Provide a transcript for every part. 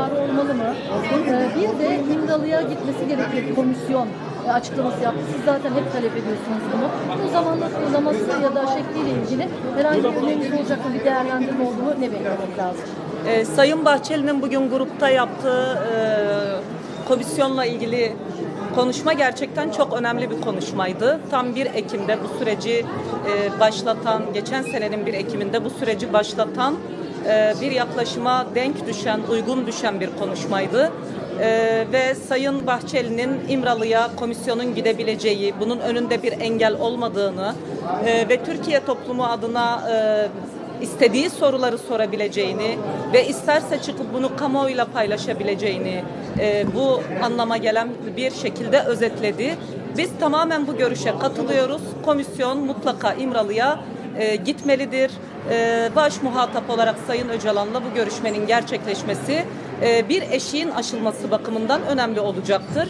çağrı olmalı mı? Ee, bir de İmralı'ya gitmesi gerekir komisyon e, açıklaması yaptı. Siz zaten hep talep ediyorsunuz bunu. Bu zamanla uzaması ya da şekliyle ilgili herhangi bir öneriniz olacak mı? Bir değerlendirme olduğunu ne beklemek lazım? Ee, Sayın Bahçeli'nin bugün grupta yaptığı e, komisyonla ilgili konuşma gerçekten çok önemli bir konuşmaydı. Tam 1 Ekim'de bu süreci e, başlatan, geçen senenin 1 Ekim'inde bu süreci başlatan e, bir yaklaşıma denk düşen, uygun düşen bir konuşmaydı. E, ve Sayın Bahçeli'nin İmralı'ya komisyonun gidebileceği, bunun önünde bir engel olmadığını e, ve Türkiye toplumu adına e, istediği soruları sorabileceğini ve isterse çıkıp bunu kamuoyuyla paylaşabileceğini e, bu anlama gelen bir şekilde özetledi. Biz tamamen bu görüşe katılıyoruz. Komisyon mutlaka İmralı'ya e, gitmelidir. E, baş muhatap olarak Sayın Öcalan'la bu görüşmenin gerçekleşmesi e, bir eşiğin aşılması bakımından önemli olacaktır.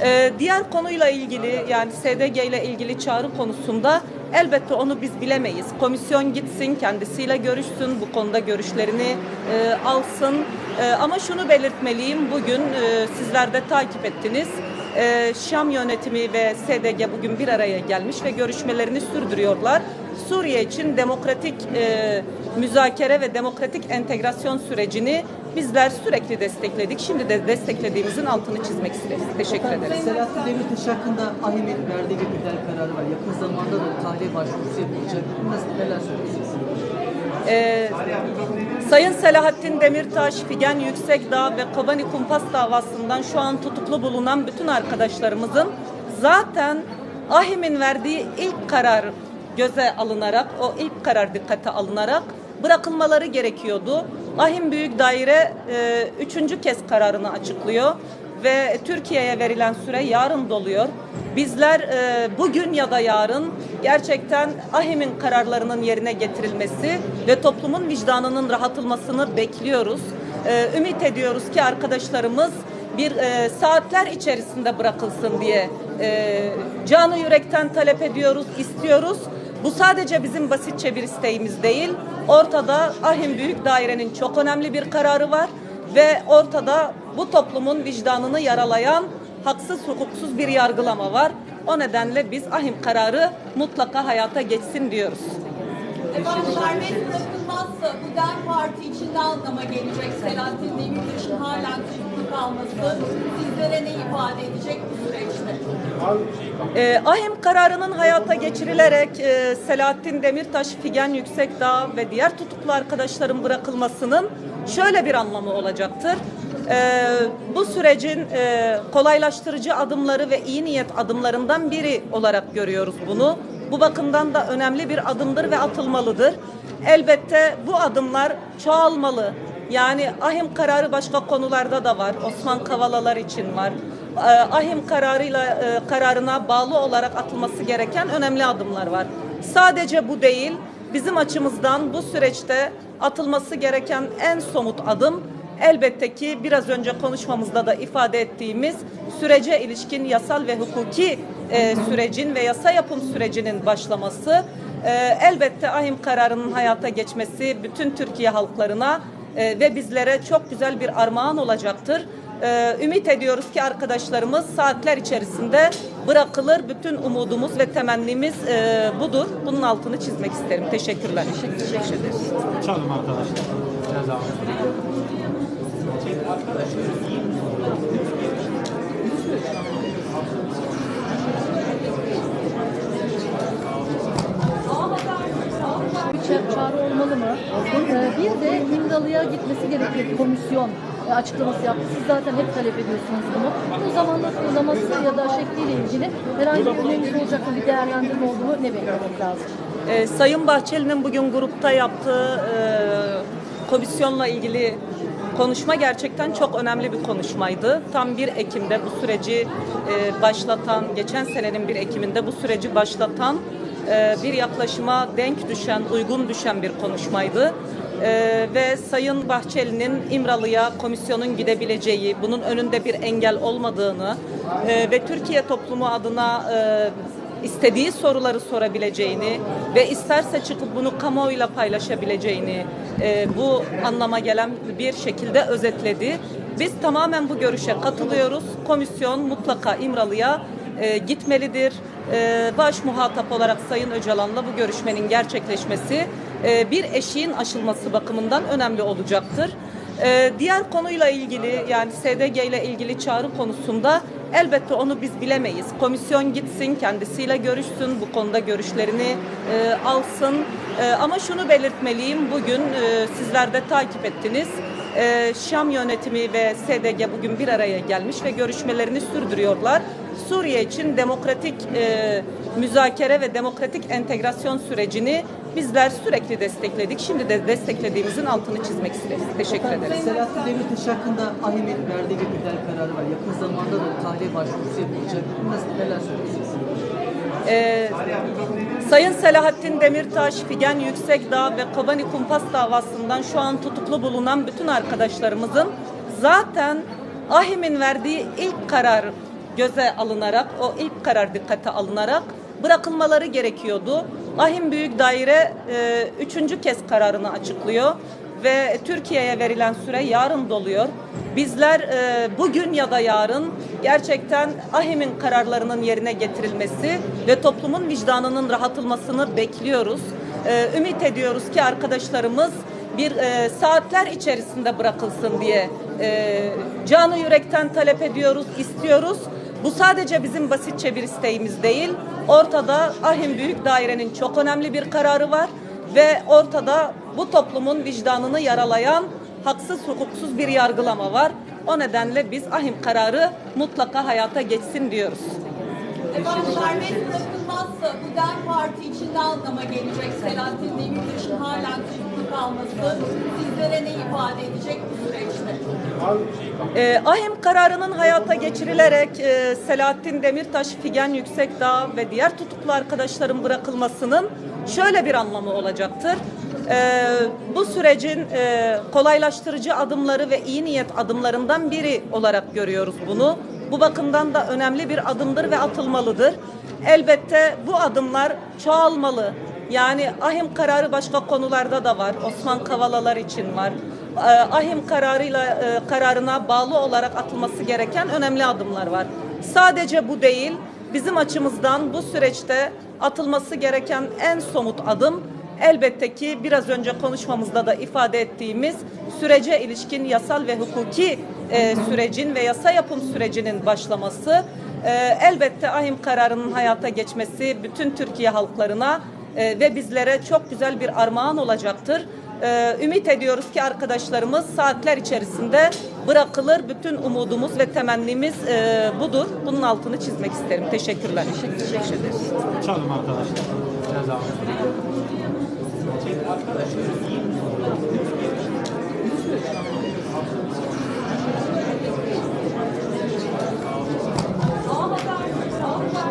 Ee, diğer konuyla ilgili yani SDG ile ilgili çağrı konusunda elbette onu biz bilemeyiz. Komisyon gitsin, kendisiyle görüşsün, bu konuda görüşlerini e, alsın. E, ama şunu belirtmeliyim, bugün e, sizler de takip ettiniz. E, Şam yönetimi ve SDG bugün bir araya gelmiş ve görüşmelerini sürdürüyorlar. Suriye için demokratik e, müzakere ve demokratik entegrasyon sürecini bizler sürekli destekledik. Şimdi de desteklediğimizin altını çizmek isteriz. Teşekkür ederim. Selahattin Demirtaş hakkında Ahim'in verdiği bir kararı var. Yakın zamanda da tahliye başvurusu yapılacak. Nasıl neler söyleyeceksiniz? Ee, Sayın Selahattin Demirtaş, Figen Yüksekdağ ve Kobani Kumpas davasından şu an tutuklu bulunan bütün arkadaşlarımızın zaten AHİM'in verdiği ilk karar göze alınarak, o ilk karar dikkate alınarak bırakılmaları gerekiyordu. AHİM Büyük Daire e, üçüncü kez kararını açıklıyor ve Türkiye'ye verilen süre yarın doluyor. Bizler e, bugün ya da yarın gerçekten AHİM'in kararlarının yerine getirilmesi ve toplumun vicdanının rahatılmasını bekliyoruz. E, ümit ediyoruz ki arkadaşlarımız bir e, saatler içerisinde bırakılsın diye e, canı yürekten talep ediyoruz, istiyoruz. Bu sadece bizim basitçe bir isteğimiz değil. Ortada Ahim Büyük Daire'nin çok önemli bir kararı var ve ortada bu toplumun vicdanını yaralayan haksız hukuksuz bir yargılama var. O nedenle biz ahim kararı mutlaka hayata geçsin diyoruz. Efendim serbest bırakılmazsa bu DEM Parti için ne anlama gelecek Selahattin Demirtaş'ın halen tutuklu kalması sizlere ne ifade edecek bu süreçte? Ee, ahim kararının hayata geçirilerek e, Selahattin Demirtaş, Figen Yüksekdağ ve diğer tutuklu arkadaşların bırakılmasının şöyle bir anlamı olacaktır. Ee, bu sürecin e, kolaylaştırıcı adımları ve iyi niyet adımlarından biri olarak görüyoruz bunu. Bu bakımdan da önemli bir adımdır ve atılmalıdır. Elbette bu adımlar çoğalmalı. Yani ahim kararı başka konularda da var. Osman Kavalalar için var. Ee, Ahim kararıyla e, kararına bağlı olarak atılması gereken önemli adımlar var. Sadece bu değil. Bizim açımızdan bu süreçte atılması gereken en somut adım elbette ki biraz önce konuşmamızda da ifade ettiğimiz sürece ilişkin yasal ve hukuki e, sürecin ve yasa yapım sürecinin başlaması. E, elbette ahim kararının hayata geçmesi bütün Türkiye halklarına e, ve bizlere çok güzel bir armağan olacaktır. E, ümit ediyoruz ki arkadaşlarımız saatler içerisinde bırakılır. Bütün umudumuz ve temennimiz e, budur. Bunun altını çizmek isterim. Teşekkürler. Teşekkür ederiz. Çalın arkadaşlar. Çağrı olmalı mı? Ee, bir de İmralı'ya gitmesi gerekir komisyon e, açıklaması yaptı. Siz zaten hep talep ediyorsunuz bunu. Bu zamanla uzaması ya da şekliyle ilgili herhangi bir öneriniz olacak? Bir değerlendirme olduğunu ne beklemek lazım? Ee, Sayın Bahçeli'nin bugün grupta yaptığı e, komisyonla ilgili konuşma gerçekten çok önemli bir konuşmaydı. Tam 1 Ekim'de bu süreci e, başlatan, geçen senenin 1 Ekim'inde bu süreci başlatan e, bir yaklaşıma denk düşen, uygun düşen bir konuşmaydı. E, ve Sayın Bahçeli'nin İmralı'ya komisyonun gidebileceği, bunun önünde bir engel olmadığını e, ve Türkiye toplumu adına e, istediği soruları sorabileceğini ve isterse çıkıp bunu kamuoyuyla paylaşabileceğini e, bu anlama gelen bir şekilde özetledi. Biz tamamen bu görüşe katılıyoruz. Komisyon mutlaka İmralı'ya e, gitmelidir. E, baş muhatap olarak Sayın Öcalan'la bu görüşmenin gerçekleşmesi e, bir eşiğin aşılması bakımından önemli olacaktır. E, diğer konuyla ilgili yani SDG ile ilgili çağrı konusunda elbette onu biz bilemeyiz. Komisyon gitsin, kendisiyle görüşsün, bu konuda görüşlerini e, alsın. E, ama şunu belirtmeliyim, bugün e, sizler de takip ettiniz. E, Şam yönetimi ve SDG bugün bir araya gelmiş ve görüşmelerini sürdürüyorlar. Suriye için demokratik e, müzakere ve demokratik entegrasyon sürecini bizler sürekli destekledik. Şimdi de desteklediğimizin altını çizmek isteriz. Teşekkür ederim. Selahattin Demirtaş hakkında AİHM'in verdiği bir müdahale kararı var. Yakın zamanda da tahliye başvurusu yapılacak. Nasıl neler söyleyeceksiniz? Ee, Sayın Selahattin Demirtaş, Figen Yüksekdağ ve Kobani Kumpas davasından şu an tutuklu bulunan bütün arkadaşlarımızın zaten AHİM'in verdiği ilk karar göze alınarak, o ilk karar dikkate alınarak bırakılmaları gerekiyordu. AHİM Büyük Daire e, üçüncü kez kararını açıklıyor ve Türkiye'ye verilen süre yarın doluyor. Bizler e, bugün ya da yarın gerçekten AHİM'in kararlarının yerine getirilmesi ve toplumun vicdanının rahatılmasını bekliyoruz. E, ümit ediyoruz ki arkadaşlarımız bir e, saatler içerisinde bırakılsın diye e, canı yürekten talep ediyoruz, istiyoruz. Bu sadece bizim basitçe bir isteğimiz değil. Ortada Ahim Büyük Daire'nin çok önemli bir kararı var ve ortada bu toplumun vicdanını yaralayan haksız hukuksuz bir yargılama var. O nedenle biz ahim kararı mutlaka hayata geçsin diyoruz. Efendim serbest bırakılmazsa bu DEM Parti için ne anlama gelecek Selahattin Demirtaş'ın halen kalması? Sizlere ne ifade edecek bu süreçte? Ee, ahim kararının hayata geçirilerek e, Selahattin Demirtaş, Figen Yüksekdağ ve diğer tutuklu arkadaşların bırakılmasının şöyle bir anlamı olacaktır. Ee, bu sürecin e, kolaylaştırıcı adımları ve iyi niyet adımlarından biri olarak görüyoruz bunu. Bu bakımdan da önemli bir adımdır ve atılmalıdır. Elbette bu adımlar çoğalmalı. Yani ahim kararı başka konularda da var. Osman Kavalalar için var. Ee, Ahim kararıyla e, kararına bağlı olarak atılması gereken önemli adımlar var. Sadece bu değil, bizim açımızdan bu süreçte atılması gereken en somut adım elbette ki biraz önce konuşmamızda da ifade ettiğimiz sürece ilişkin yasal ve hukuki e, sürecin ve yasa yapım sürecinin başlaması. E, elbette ahim kararının hayata geçmesi bütün Türkiye halklarına ee, ve bizlere çok güzel bir armağan olacaktır. Ee, ümit ediyoruz ki arkadaşlarımız saatler içerisinde bırakılır. Bütün umudumuz ve temennimiz e, budur. Bunun altını çizmek isterim. Teşekkürler. Teşekkür ederiz. Çalın arkadaşlar. Arkadaşlar.